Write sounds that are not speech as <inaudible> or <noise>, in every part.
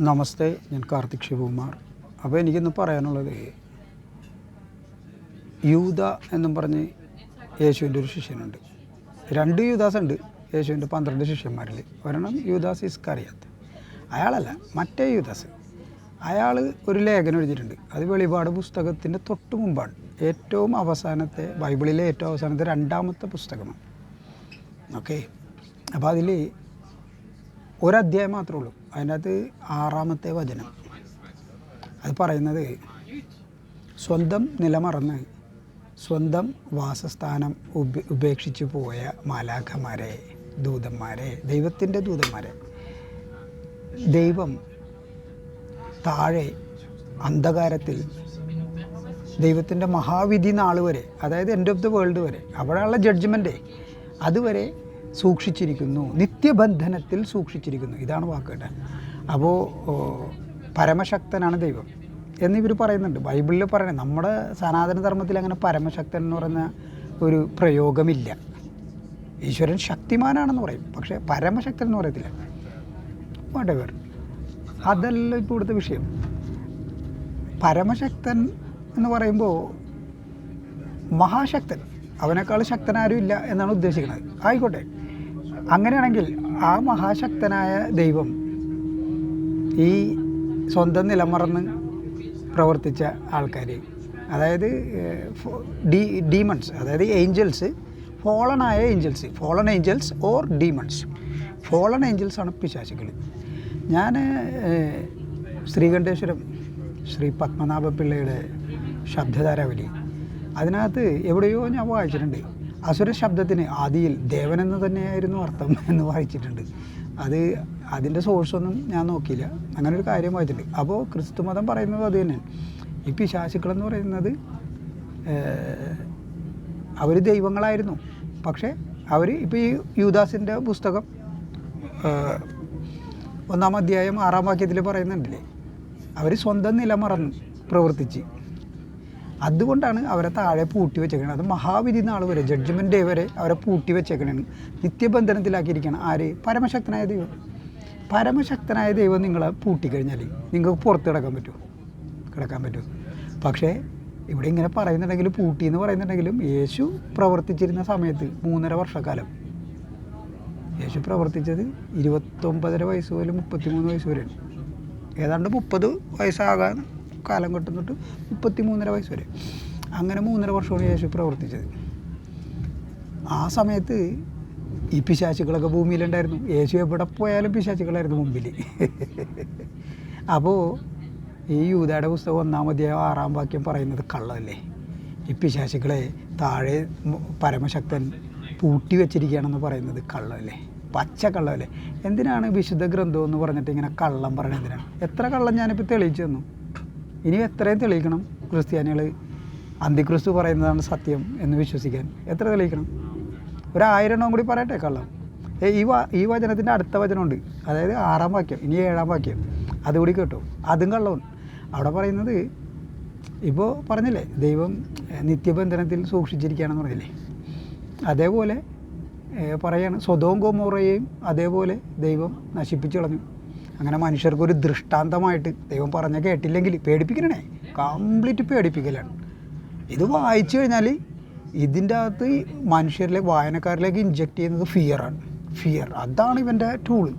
നമസ്തേ ഞാൻ കാർത്തിക് ശിവകുമാർ. അപ്പോൾ എനിക്കിന്ന് പറയാനുള്ളത് യൂത എന്നും പറഞ്ഞ് യേശുവിന്റെ ഒരു ശിഷ്യനുണ്ട്. രണ്ട് യൂദാസ് ഉണ്ട് യേശുവിന്റെ പന്ത്രണ്ട് ശിഷ്യന്മാരിൽ. ഒരെണ്ണം യൂദാസ് ഇസ്കറിയാത്ത് അയാളല്ല മറ്റേ യൂദാസ്. അയാൾ ഒരു ലേഖനം എഴുതിയിട്ടുണ്ട്. അത് വെളിപാട് പുസ്തകത്തിന്റെ തൊട്ട് മുമ്പാണ്. ഏറ്റവും അവസാനത്തെ ബൈബിളിലെ ഏറ്റവും അവസാനത്തെ രണ്ടാമത്തെ പുസ്തകമാണ്. ഓക്കെ? അപ്പോൾ അതിൽ ഒരധ്യായം മാത്രമേ ഉള്ളൂ. അതിനകത്ത് ആറാമത്തെ വചനം. അത് പറയുന്നത് സ്വന്തം നിലമറന്ന് സ്വന്തം വാസസ്ഥാനം ഉപ ഉപേക്ഷിച്ച് പോയ മാലാഖമാരെ ദൂതന്മാരെ ദൈവത്തിന്റെ ദൂതന്മാരെ. ദൈവം താഴെ അന്ധകാരത്തിൽ ദൈവത്തിന്റെ മഹാവിധി നാൾ വരെ അതായത് എൻഡ് ഓഫ് ദി വേൾഡ് വരെ അവിടെയുള്ള ജഡ്ജ്മെന്റേ അതുവരെ സൂക്ഷിച്ചിരിക്കുന്നു. നിത്യബന്ധനത്തിൽ സൂക്ഷിച്ചിരിക്കുന്നു. ഇതാണ് വാക്കുകൾ അപ്പോൾ പരമശക്തനാണ് ദൈവം എന്നിവർ പറയുന്നുണ്ട്. ബൈബിളിൽ പറയണേ നമ്മുടെ സനാതന ധർമ്മത്തിൽ അങ്ങനെ പരമശക്തൻ എന്ന് പറയുന്ന ഒരു പ്രയോഗമില്ല. ഈശ്വരൻ ശക്തിമാനാണെന്ന് പറയും. പക്ഷേ പരമശക്തൻ എന്ന് പറയത്തില്ല. വാട്ടെവർ അതല്ല ഇപ്പോൾ ഇവിടുത്തെ വിഷയം. പരമശക്തൻ എന്ന് പറയുമ്പോൾ മഹാശക്തൻ. അവനേക്കാൾ ശക്തനാരും ഇല്ല എന്നാണ് ഉദ്ദേശിക്കുന്നത്. ആയിക്കോട്ടെ. അങ്ങനെയാണെങ്കിൽ ആ മഹാശക്തനായ ദൈവം ഈ സ്വന്തം നിലമറന്ന് പ്രവർത്തിച്ച ആൾക്കാർ അതായത് ഡീ ഡീമൺസ് അതായത് ഏഞ്ചൽസ് ഫോളൺ ആയ angels fallen angels or demons. Fallen angels ആണ് പിശാചുക്കൾ ഞാൻ ശ്രീകണ്ഠേശ്വരം ശ്രീ പത്മനാഭ പിള്ളയുടെ ശബ്ദധാരാവലി. അതിനകത്ത് എവിടെയോ ഞാൻ വായിച്ചിട്ടുണ്ട്. അസുര ശബ്ദത്തിന് ആദിയിൽ ദേവൻ എന്ന് തന്നെയായിരുന്നു അർത്ഥം <laughs> എന്ന് വായിച്ചിട്ടുണ്ട്. അത് അതിന്റെ സോഴ്സൊന്നും ഞാൻ നോക്കിയില്ല. അങ്ങനെ ഒരു കാര്യം വായിച്ചിട്ടുണ്ട്. അപ്പോൾ ക്രിസ്തു മതം പറയുന്നത് അത് തന്നെയാണ് ഈ പിശാശുക്കളെന്ന് പറയുന്നത് അവർ ദൈവങ്ങളായിരുന്നു. പക്ഷേ അവർ ഇപ്പോൾ ഈ യൂദാസിന്റെ പുസ്തകം ഒന്നാം അധ്യായം ആറാം വാക്യത്തിൽ പറയുന്നുണ്ടല്ലേ? അവർ സ്വന്തം നില മറന്നു പ്രവർത്തിച്ച്. അതുകൊണ്ടാണ് അവരെ താഴെ പൂട്ടി വെച്ചേക്കണത്. അത് മഹാവിധി നാൾ വരെ ജഡ്ജ്മെന്റ് ഡേ വരെ അവരെ പൂട്ടി വെച്ചേക്കണാണ്. നിത്യബന്ധനത്തിലാക്കിയിരിക്കണം ആര്? പരമശക്തനായ ദൈവം. പരമശക്തനായ ദൈവം നിങ്ങളെ പൂട്ടിക്കഴിഞ്ഞാൽ നിങ്ങൾക്ക് പുറത്ത് കിടക്കാൻ പറ്റുമോ കിടക്കാൻ പറ്റുമോ പക്ഷേ ഇവിടെ ഇങ്ങനെ പറയുന്നുണ്ടെങ്കിൽ പൂട്ടി എന്ന് പറയുന്നുണ്ടെങ്കിലും യേശു പ്രവർത്തിച്ചിരുന്ന സമയത്ത് മൂന്നര വർഷക്കാലം. യേശു പ്രവർത്തിച്ചത് ഇരുപത്തൊമ്പതര വയസ്സ് മുതൽ മുപ്പത്തിമൂന്ന് വയസ്സ് വരെയാണ്. ഏതാണ്ട് മുപ്പത് വയസ്സാകാൻ കാലം കിട്ടുന്നിട്ട് മുപ്പത്തി മൂന്നര വയസ്സ് വരെ. അങ്ങനെ മൂന്നര വർഷമാണ് യേശു പ്രവർത്തിച്ചത്. ആ സമയത്ത് ഈ പിശാചുക്കളൊക്കെ ഭൂമിയിലുണ്ടായിരുന്നു. യേശു എവിടെ പോയാലും പിശാചുക്കളായിരുന്നു മുമ്പിൽ. അപ്പോൾ ഈ യൂതയുടെ പുസ്തകം ഒന്നാമധ്യായ ആറാം വാക്യം പറയുന്നത് കള്ളമല്ലേ ഈ പിശാചുക്കളെ താഴെ പരമശക്തൻ പൂട്ടി വെച്ചിരിക്കുകയാണെന്ന് പറയുന്നത് കള്ളമല്ലേ പച്ച കള്ളമല്ലേ എന്തിനാണ് വിശുദ്ധ ഗ്രന്ഥം എന്ന് പറഞ്ഞിട്ട് ഇങ്ങനെ കള്ളം പറയണത് എന്തിനാണ്? എത്ര കള്ളം ഞാനിപ്പോൾ തെളിയിച്ചു തന്നു? ഇനി എത്രയും തെളിയിക്കണം ക്രിസ്ത്യാനികൾ അന്തിക്രിസ്തു പറയുന്നതാണ് സത്യം എന്ന് വിശ്വസിക്കാൻ. എത്ര തെളിയിക്കണം? ഒരു ആയിരം എണ്ണം കൂടി പറയട്ടെ കള്ളം ഈ വാ ഈ വചനത്തിന്റെ അടുത്ത വചനമുണ്ട്. അതായത് ആറാം വാക്യം ഇനി ഏഴാം വാക്യം. അതുകൂടി കേട്ടോ. അതും കള്ളവും. അവിടെ പറയുന്നത് ഇപ്പോൾ പറഞ്ഞില്ലേ ദൈവം നിത്യബന്ധനത്തിൽ സൂക്ഷിച്ചിരിക്കുകയാണെന്ന് പറഞ്ഞില്ലേ? അതേപോലെ പറയാണ് സ്വതവും ഗോമോറയെയും അതേപോലെ ദൈവം നശിപ്പിച്ചു കളഞ്ഞു. അങ്ങനെ മനുഷ്യർക്ക് ഒരു ദൃഷ്ടാന്തമായിട്ട് ദൈവം പറഞ്ഞ കേട്ടില്ലെങ്കിൽ പേടിപ്പിക്കണേ. കംപ്ലീറ്റ് പേടിപ്പിക്കലാണ്. ഇത് വായിച്ചു കഴിഞ്ഞാൽ ഇതിന്റെ അകത്ത് മനുഷ്യരിലെ വായനക്കാരിലേക്ക് ഇഞ്ചെക്ട് ചെയ്യുന്നത് ഫിയറാണ് ഫിയർ അതാണ് ഇവന്റെ ടൂൾ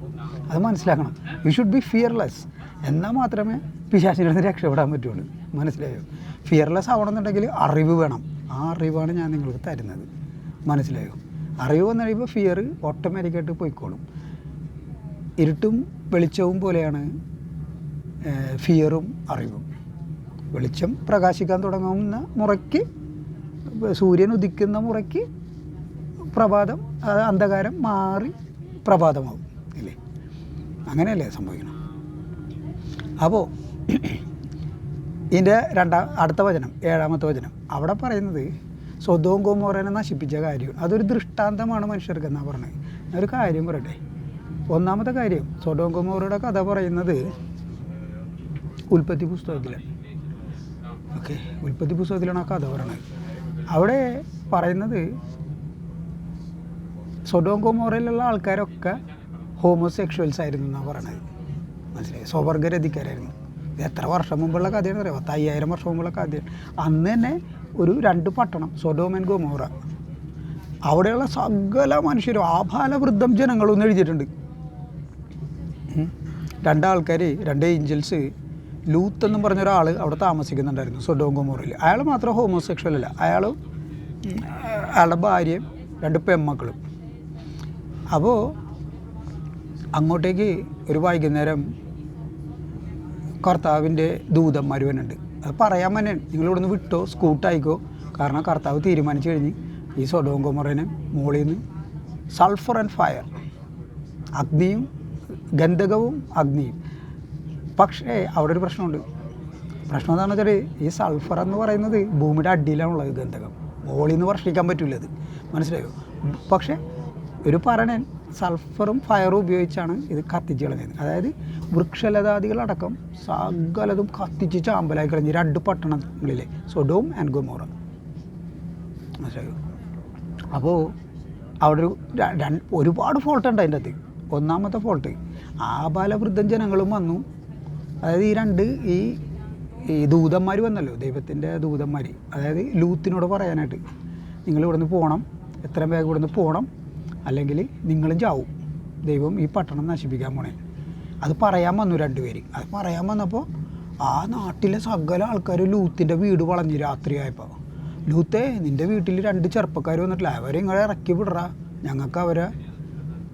അത് മനസ്സിലാക്കണം. യു ഷുഡ് ബി ഫിയർലെസ് എന്നാൽ മാത്രമേ പിശാചിൽ നിന്ന് രക്ഷപ്പെടാൻ പറ്റുള്ളൂ. മനസ്സിലായോ? ഫിയർലെസ് ആവണമെന്നുണ്ടെങ്കിൽ അറിവ് വേണം. ആ അറിവാണ് ഞാൻ നിങ്ങൾക്ക് തരുന്നത്. മനസ്സിലായോ? അറിവ് വന്നു കഴിയുമ്പോൾ ഫിയർ ഓട്ടോമാറ്റിക്കായിട്ട് പോയിക്കോളും. ഇരുട്ടും വെളിച്ചവും പോലെയാണ് ഫിയറും അറിവും. വെളിച്ചം പ്രകാശിക്കാൻ തുടങ്ങുന്ന മുറയ്ക്ക് സൂര്യൻ ഉദിക്കുന്ന മുറയ്ക്ക് പ്രഭാതം അന്ധകാരം മാറി പ്രഭാതമാവും ഇല്ലേ? അങ്ങനെയല്ലേ സംഭവിക്കണം അപ്പോൾ ഇതിന്റെ രണ്ടാം അടുത്ത വചനം ഏഴാമത്തെ വചനം അവിടെ പറയുന്നത് സ്വതവും ഗോമോറനെ നശിപ്പിച്ച കാര്യം. അതൊരു ദൃഷ്ടാന്തമാണ് മനുഷ്യർക്ക് എന്നാണ് പറഞ്ഞത്. ഒരു കാര്യം പറയട്ടെ? ഒന്നാമത്തെ കാര്യം ഗോമോറയുടെ കഥ പറയുന്നത് ഉൽപ്പത്തി പുസ്തകത്തിലാണ് ഓക്കെ ഉൽപ്പത്തി പുസ്തകത്തിലാണ് ആ കഥ പറയുന്നത് അവിടെ പറയുന്നത് സൊഡോം ആൾക്കാരൊക്കെ ഹോമോസെക്ഷൽസ് ആയിരുന്നു എന്നാണ് പറയണത്. മനസ്സിലായി? സ്വവർഗരതിക്കാരായിരുന്നു. എത്ര വർഷം മുമ്പുള്ള കഥയാണ് അറിയാം? പത്ത് അയ്യായിരം വർഷം മുമ്പുള്ള കഥയാണ്. അന്ന് തന്നെ ഒരു രണ്ട് പട്ടണം സൊഡോമൻ ഗോമോറ അവിടെയുള്ള സകല മനുഷ്യരും ആഭാലവൃദ്ധം ജനങ്ങളും എന്ന് എഴുതിയിട്ടുണ്ട്. രണ്ടാൾക്കാർ രണ്ട് ഏഞ്ചൽസ് ലൂത്ത് എന്നും പറഞ്ഞൊരാൾ അവിടെ താമസിക്കുന്നുണ്ടായിരുന്നു സൊഡോങ്കോമോറിൽ അയാൾ മാത്രം ഹോമോസെക്ഷൽ അല്ല. അയാൾ അയാളുടെ ഭാര്യയും രണ്ട് പെമ്മക്കളും അപ്പോൾ അങ്ങോട്ടേക്ക് ഒരു വൈകുന്നേരം കർത്താവിന്റെ ദൂതന്മാർ വരുന്നുണ്ട് അത് പറയാൻ തന്നെ നിങ്ങൾ ഇവിടുന്ന് വിട്ടോ സ്കൂട്ടായിക്കോ. കാരണം കർത്താവ് തീരുമാനിച്ചു കഴിഞ്ഞ് ഈ സൊഡോം കൊമറിന് മുകളിൽ നിന്ന് സൾഫർ ആൻഡ് ഫയർ അഗ്നിയും ഗന്ധകവും അഗ്നിയും. പക്ഷേ അവിടെ ഒരു പ്രശ്നമുണ്ട്. പ്രശ്നം എന്താണെന്ന് വെച്ചാൽ ഈ സൾഫർ എന്ന് പറയുന്നത് ഭൂമിയുടെ അടിയിലാണുള്ളത് ഗന്ധകം. മുകളിൽ നിന്ന് വർഷിക്കാൻ പറ്റില്ല അത്. മനസ്സിലായോ? പക്ഷേ ഒരു പറണൻ സൾഫറും ഫയറും ഉപയോഗിച്ചാണ് ഇത് കത്തിച്ച് കളഞ്ഞത്. അതായത് വൃക്ഷലതാദികളടക്കം സകലതും കത്തിച്ച് ചാമ്പലായി കളഞ്ഞ് രണ്ട് പട്ടണങ്ങളിലെ സൊഡോം ആൻഡ് ഗൊമോറ. മനസ്സിലായോ? അപ്പോൾ അവിടെ ഒരു ഒരുപാട് ഫോൾട്ട് ഉണ്ട് അതിന്റെ അകത്ത്. ഒന്നാമത്തെ ഫോൾട്ട് ആബാലവൃദ്ധം ജനങ്ങളും വന്നു. അതായത് ഈ രണ്ട് ഈ ഈ ദൂതന്മാർ വന്നല്ലോ ദൈവത്തിന്റെ ദൂതന്മാർ. അതായത് ലൂത്തിനോട് പറയാനായിട്ട് നിങ്ങൾ ഇവിടുന്ന് പോകണം എത്രയും വേഗം ഇവിടുന്ന് പോകണം അല്ലെങ്കിൽ നിങ്ങളും ചാവും. ദൈവം ഈ പട്ടണം നശിപ്പിക്കാൻ പോണേ. അത് പറയാൻ വന്നു രണ്ടുപേര് അത് പറയാൻ വന്നപ്പോൾ ആ നാട്ടിലെ സകല ആൾക്കാർ ലൂത്തിന്റെ വീട് വളഞ്ഞു രാത്രിയായപ്പോൾ ലൂത്തേ നിന്റെ വീട്ടിൽ രണ്ട് ചെറുപ്പക്കാർ വന്നിട്ടില്ല. അവരെ ഇങ്ങളെ ഇറക്കി വിടറ. ഞങ്ങൾക്ക് അവരെ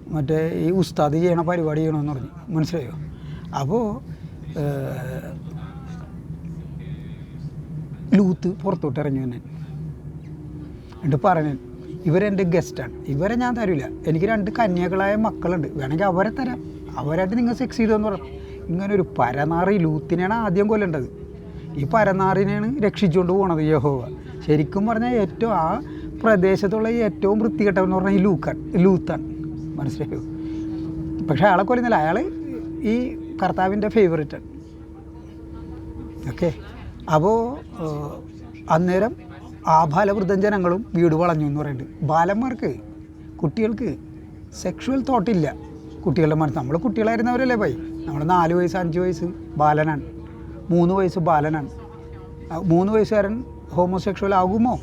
മറ്റേ ഈ ഉസ്താദ് ചെയ്യണ പരിപാടി ചെയ്യണമെന്ന് പറഞ്ഞു. മനസ്സിലായോ? അപ്പോൾ ലൂത്ത് പുറത്തോട്ട് ഇറങ്ങി വന്നെ. എന്നിട്ട് പറഞ്ഞു ഇവരെന്റെ ഗസ്റ്റാണ് ഇവരെ ഞാൻ തരില്ല എനിക്ക് രണ്ട് കന്യകളായ മക്കളുണ്ട്. വേണമെങ്കിൽ അവരെ തരാം. അവരായിട്ട് നിങ്ങൾ സെക്സ് ചെയ്തെന്ന് പറഞ്ഞു ഇങ്ങനെ ഒരു പരനാറി ലൂത്തിനെയാണ് ആദ്യം കൊല്ലേണ്ടത്. ഈ പരനാറിനെയാണ് രക്ഷിച്ചുകൊണ്ട് പോണത് യഹോവ. ശരിക്കും പറഞ്ഞാൽ ഏറ്റവും ആ പ്രദേശത്തുള്ള ഏറ്റവും വൃത്തികെട്ടവെന്ന് പറഞ്ഞാൽ ഈ ലൂക്കാൻ ലൂത്താണ്. മനസ്സിലായോ? പക്ഷേ അയാളെ കൊല്ലുന്നില്ല. അയാൾ ഈ കർത്താവിന്റെ ഫേവറേറ്റ് ഓക്കെ? അപ്പോൾ അന്നേരം ആബാലവൃദ്ധം ജനങ്ങളും വീട് വളഞ്ഞു എന്ന് പറയുന്നുണ്ട്. ബാലന്മാർക്ക് കുട്ടികൾക്ക് സെക്ഷുവൽ തോട്ടില്ല കുട്ടികളുടെ മനസ്സ്. നമ്മൾ കുട്ടികളായിരുന്നവരല്ലേ പോയി? നമ്മൾ നാല് വയസ്സ് അഞ്ച് വയസ്സ് ബാലനാണ്. മൂന്ന് വയസ്സ് ബാലനാണ്. മൂന്ന് വയസ്സുകാരൻ ഹോമോസെക്ഷുവൽ ആകുമോ?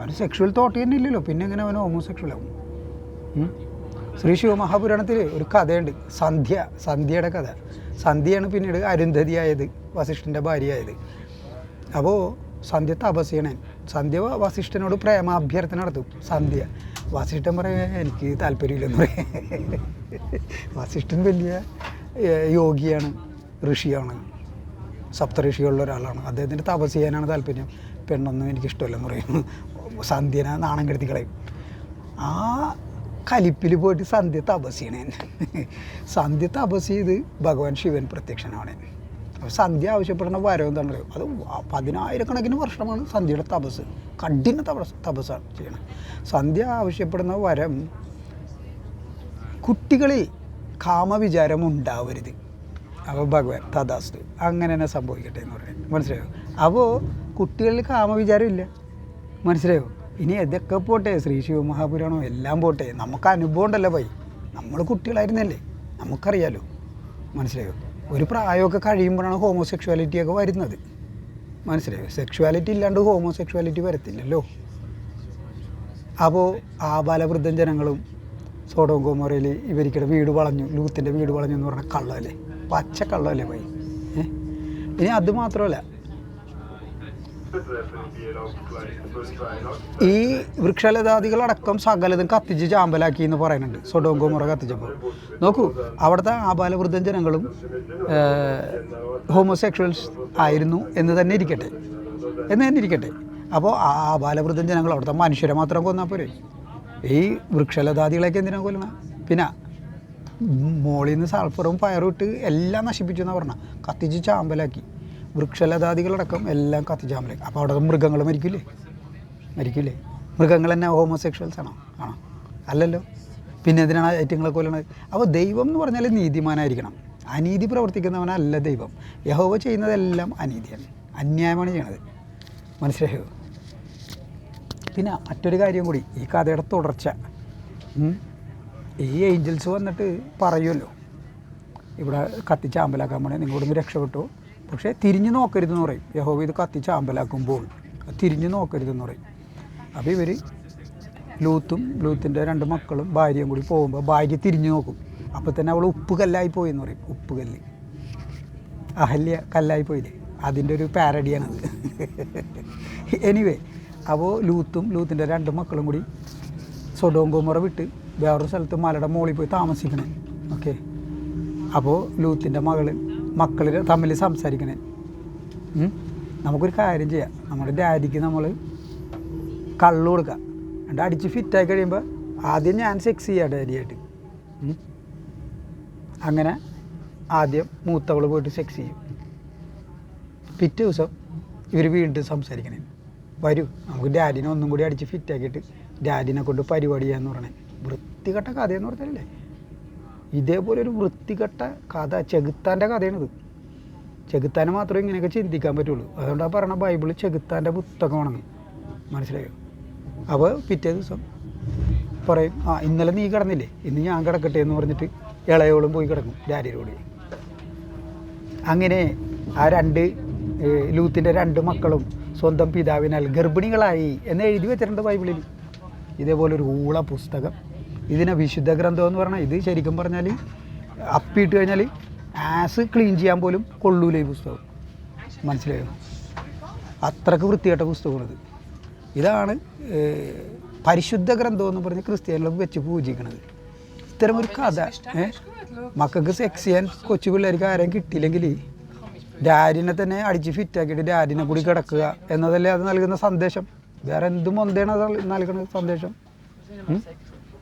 അവന് സെക്ഷുവൽ തോട്ട് തന്നെ ഇല്ലല്ലോ. പിന്നെ എങ്ങനെ അവന് ഹോമോസെക്ഷുവൽ ആകും? ശ്രീ ശിവമഹാപുരാണത്തിൽ ഒരു കഥയുണ്ട്. സന്ധ്യ സന്ധ്യയുടെ കഥ. സന്ധ്യയാണ് പിന്നീട് അരുന്ധതിയായത് വസിഷ്ഠന്റെ ഭാര്യയായത്. അപ്പോൾ സന്ധ്യ തപസ് ചെയ്യണേ സന്ധ്യ വസിഷ്ഠനോട് പ്രേമാഭ്യർത്ഥന നടത്തും. സന്ധ്യ വസിഷ്ഠൻ പറയും എനിക്ക് താല്പര്യമില്ലെന്ന് പറയാം. വസിഷ്ഠൻ വലിയ യോഗിയാണ് ഋഷിയാണ്. സപ്തഋഷികളിൽ ഒരാളാണ്. അദ്ദേഹത്തിന്റെ തപസ് ചെയ്യാനാണ് താല്പര്യം. പെണ്ണൊന്നും എനിക്കിഷ്ടമല്ലെന്ന് പറയും. സന്ധ്യനെ നാണം കെടുത്തി കളയും. ആ കലിപ്പിൽ പോയിട്ട് സന്ധ്യ തപസ് ചെയ്യണേ. സന്ധ്യ തപസ് ചെയ്ത് ഭഗവാൻ ശിവൻ പ്രത്യക്ഷനാണ് അപ്പോൾ സന്ധ്യ ആവശ്യപ്പെടുന്ന വരം എന്താണെന്ന് അറിയോ? അത് പതിനായിരക്കണക്കിന് വർഷമാണ് സന്ധ്യയുടെ തപസ്. കഠിന തപസ് തപസ്സാണ് ചെയ്യണം. സന്ധ്യ ആവശ്യപ്പെടുന്ന വരം കുട്ടികളിൽ കാമവിചാരം ഉണ്ടാവരുത്. അപ്പോൾ ഭഗവാൻ തഥാസ്തു അങ്ങനെ തന്നെ സംഭവിക്കട്ടെ എന്ന് പറയുന്നത് മനസ്സിലായോ? അപ്പോൾ കുട്ടികളിൽ കാമവിചാരം ഇല്ല. മനസ്സിലായോ? ഇനി ഇതൊക്കെ പോട്ടെ ശ്രീ ശിവമഹാപുരാണോ? എല്ലാം പോട്ടെ. നമുക്ക് അനുഭവം ഉണ്ടല്ലോ പോയി നമ്മൾ കുട്ടികളായിരുന്നല്ലേ? നമുക്കറിയാലോ. മനസ്സിലായോ? ഒരു പ്രായമൊക്കെ കഴിയുമ്പോഴാണ് ഹോമോസെക്ഷുവാലിറ്റി ഒക്കെ വരുന്നത്. മനസ്സിലായോ? സെക്ഷുവാലിറ്റി ഇല്ലാണ്ട് ഹോമോസെക്ഷുവാലിറ്റി വരത്തില്ലല്ലോ. അപ്പോൾ ആ ബാലവൃദ്ധൻ ജനങ്ങളും സോഡോം ഗോമോറയിൽ ഇവരിക്കടെ വീട് വളഞ്ഞു. ലൂത്തിന്റെ വീട് വളഞ്ഞു എന്ന് പറഞ്ഞാൽ കള്ളമല്ലേ പച്ച കള്ളമല്ലേ പോയി ഇനി അത് മാത്രമല്ല ഈ വൃക്ഷലതാദികളടക്കം സകലതും കത്തിച്ച് ചാമ്പലാക്കി എന്ന് പറയുന്നുണ്ട്. സൊഡോം മുറ കത്തിച്ചപ്പോൾ. നോക്കൂ അവിടുത്തെ ആബാലവൃദ്ധം ജനങ്ങളും ഹോമോസെക്ഷൽസ് ആയിരുന്നു എന്ന് തന്നെ ഇരിക്കട്ടെ. എന്ന് തന്നെ ഇരിക്കട്ടെ. അപ്പോൾ ആ ആബാലവൃദ്ധം ജനങ്ങൾ അവിടുത്തെ മനുഷ്യരെ മാത്രം കൊന്നാൽ പോരെ? ഈ വൃക്ഷലതാദികളൊക്കെ എന്തിനാ കൊല്ലണം പിന്നെ മോളിൽ നിന്ന് സൾഫറും ഫയറും ഇട്ട് എല്ലാം നശിപ്പിച്ചു എന്നാണ് പറഞ്ഞത് കത്തിച്ച് ചാമ്പലാക്കി. വൃക്ഷലതാദികളടക്കം എല്ലാം കത്തിച്ച് ചാമ്പലാക്കി അപ്പോൾ അവിടെ മൃഗങ്ങൾ മരിക്കില്ലേ? മരിക്കില്ലേ? മൃഗങ്ങൾ തന്നെ ഹോമോസെക്ഷൽസ് ആണോ? ആണോ? അല്ലല്ലോ. പിന്നെ എന്തിനാണ് ഐറ്റങ്ങളെ കൊല്ലണത് അപ്പോൾ ദൈവം എന്ന് പറഞ്ഞാൽ നീതിമാനായിരിക്കണം. അനീതി പ്രവർത്തിക്കുന്നവനല്ല ദൈവം. യഹോവ ചെയ്യുന്നതെല്ലാം അനീതിയാണ്. അന്യായമാണ് ചെയ്യണത്. മനസ്സിലായോ? പിന്നെ മറ്റൊരു കാര്യം കൂടി. ഈ കഥയുടെ തുടർച്ച. ഈ ഏഞ്ചൽസ് വന്നിട്ട് പറയുമല്ലോ ഇവിടെ കത്തിച്ച് അമ്പലാക്കാൻ പോണേ. നിങ്ങളോടൊന്ന് രക്ഷപ്പെട്ടു. പക്ഷേ തിരിഞ്ഞു നോക്കരുതെന്ന് പറയും. യഹോവ ഇത് കത്തിച്ചാമ്പലാക്കുമ്പോൾ തിരിഞ്ഞു നോക്കരുതെന്ന് പറയും. അപ്പോൾ ഇവർ ലൂത്തും ലൂത്തിന്റെ രണ്ട് മക്കളും ഭാര്യയും കൂടി പോകുമ്പോൾ ഭാര്യ തിരിഞ്ഞു നോക്കും. അപ്പോൾ തന്നെ അവൾ ഉപ്പ് കല്ലായി പോയി എന്ന് പറയും. ഉപ്പ് കല്ല്. അഹല്യ കല്ലായി പോയില്ലേ? അതിന്റെ ഒരു പാരഡിയാണത് എനിവേ അപ്പോൾ ലൂത്തും ലൂത്തിന്റെ രണ്ട് മക്കളും കൂടി സൊഡോം വിട്ട് വേറൊരു സ്ഥലത്ത് മലയുടെ മുകളിൽ പോയി താമസിക്കണേ. ഓക്കെ അപ്പോൾ ലൂത്തിന്റെ മകൾ മക്കൾ തമ്മിൽ സംസാരിക്കണേ. നമുക്കൊരു കാര്യം ചെയ്യാം. നമ്മുടെ ഡാഡിക്ക് നമ്മൾ കള്ളു കൊടുക്കാം. എന്നിട്ട് അടിച്ച് ഫിറ്റായി കഴിയുമ്പോൾ ആദ്യം ഞാൻ സെക്സ് ചെയ്യാം ഡാഡിയായിട്ട്. അങ്ങനെ ആദ്യം മൂത്തവൾ പോയിട്ട് സെക്സ് ചെയ്യും. പിറ്റേ ദിവസം ഇവർ വീണ്ടും സംസാരിക്കണേ. വരൂ നമുക്ക് ഡാഡിനെ ഒന്നും കൂടി അടിച്ച് ഫിറ്റാക്കിയിട്ട് ഡാഡിനെ കൊണ്ട് പരിപാടി ചെയ്യാന്ന് പറഞ്ഞേ. വൃത്തികെട്ട കഥയെന്ന് പറഞ്ഞാലേ ഇതേപോലെ ഒരു വൃത്തികെട്ട കഥ ചെകുത്താന്റെ കഥയാണിത്. ചെകുത്താനെ മാത്രമേ ഇങ്ങനെയൊക്കെ ചിന്തിക്കാൻ പറ്റുള്ളൂ. അതുകൊണ്ടാണ് പറയണ ബൈബിൾ ചെകുത്താന്റെ പുസ്തകമാണെന്ന് മനസ്സിലായോ? അപ്പോൾ പിറ്റേ ദിവസം പറയും ആ ഇന്നലെ നീ കിടന്നില്ലേ? ഇന്ന് ഞാൻ കിടക്കട്ടെ എന്ന് പറഞ്ഞിട്ട് ഇളയോളും പോയി കിടക്കും ഡാരിയിലൂടെ അങ്ങനെ ആ രണ്ട് ലൂത്തിന്റെ രണ്ട് മക്കളും സ്വന്തം പിതാവിനാൽ ഗർഭിണികളായി എന്ന് എഴുതി വെച്ചിട്ടുണ്ട് ബൈബിളിൽ. ഇതേപോലെ ഒരു ഊള പുസ്തകം. ഇതിനെ വിശുദ്ധ ഗ്രന്ഥം എന്ന് പറഞ്ഞാൽ ഇത് ശരിക്കും പറഞ്ഞാൽ അപ്പിയിട്ട് കഴിഞ്ഞാൽ ആസ് ക്ലീൻ ചെയ്യാൻ പോലും കൊള്ളൂല ഈ പുസ്തകം. മനസ്സിലായോ? അത്രയ്ക്ക് വൃത്തികെട്ട പുസ്തകമാണിത്. ഇതാണ് പരിശുദ്ധ ഗ്രന്ഥം എന്ന് പറഞ്ഞ് ക്രിസ്ത്യാനികൾ വെച്ച് പൂജിക്കണത്. ഇത്തരം ഒരു കഥ? മക്കൾക്ക് സെക്സ് ചെയ്യാൻ കൊച്ചു പിള്ളേർക്ക് ആരെയും കിട്ടിയില്ലെങ്കിൽ ഡാഡിനെ തന്നെ അടിച്ച് ഫിറ്റാക്കിയിട്ട് ഡാഡിനെ കൂടി കിടക്കുക എന്നതല്ലേ അത് നൽകുന്ന സന്ദേശം. വേറെ എന്തും ഒന്നേണ് അത് നൽകുന്ന സന്ദേശം?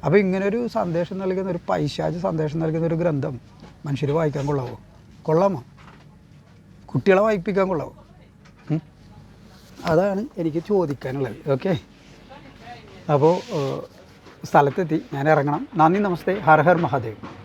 അപ്പോൾ ഇങ്ങനെ ഒരു സന്ദേശം നൽകുന്ന ഒരു പൈശാചി സന്ദേശം നൽകുന്ന ഒരു ഗ്രന്ഥം മനുഷ്യർ വായിക്കാൻ കൊള്ളാവോ? കൊള്ളാമോ? കുട്ടികളെ വായിപ്പിക്കാൻ കൊള്ളാവോ? അതാണ് എനിക്ക് ചോദിക്കാനുള്ളത്. ഓക്കെ? അപ്പോൾ സ്ഥലത്തെത്തി. ഞാൻ ഇറങ്ങണം. നന്ദി നമസ്തേ. ഹർ ഹർ മഹാദേവ്.